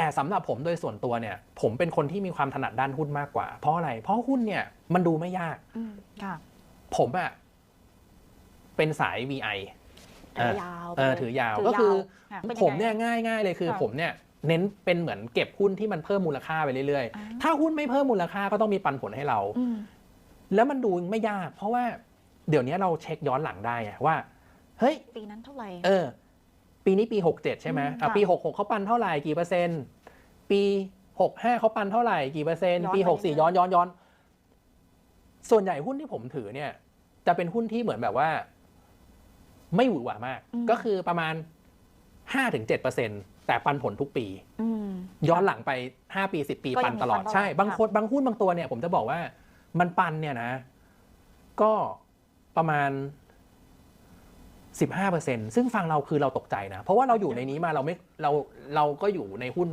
แต่สำหรับผมโดยส่วนตัวเนี่ย ผมเป็นคนที่มีความถนัดด้านหุ้นมากกว่า เพราะอะไร เพราะหุ้นเนี่ยมันดูไม่ยากอืมค่ะผมอะเป็นสาย VI ถือยาวเออถือยาวก็คือค่ะป็ผมงไงเนี่ยง่ายง่ายๆเลยคือค่ะผมเนี่ยเน้นเป็นเหมือนเก็บหุ้นที่มันเพิ่มมูลค่าไปเรื่อยอ่าๆถ้าหุ้นไม่เพิ่มมูลค่าก็ต้องมีปันผลให้เราอืมแล้วมันดูไม่ยาก เพราะว่าเดี๋ยวนี้เราเช็คย้อนหลังได้ไงว่า เฮ้ย ปีนั้นเท่าไหร่ เออ ปีนี้ปี 67 ใช่ไหมอืมอะค่ะปี 66เขาปันเท่าไหร่กี่เปอร์เซ็นต์ ปี 65เขาปันเท่าไหร่กี่เปอร์เซ็นต์ย้อนปีไป64 ย้อนย้อนย้อน ส่วนใหญ่หุ้นที่ผมถือเนี่ย จะเป็นหุ้นที่เหมือนแบบว่า ไม่หวือหวามาก ก็คือประมาณ 5-7%แต่ปันผลทุกปีอืมย้อนหลังไป 5 ปี 10 ปีก็ยังปันตลอดมีปันตลอด ใช่ บางค่ะคนบางหุ้นบางตัวเนี่ย ผมจะบอกว่ามันปันเนี่ยนะ ก็ประมาณ 15%ซึ่งฟังเราคือเราตกใจนะ เพราะว่าเราอยู่ในนี้มาเราไม่เราเราก็อยู่ในหุ้นมา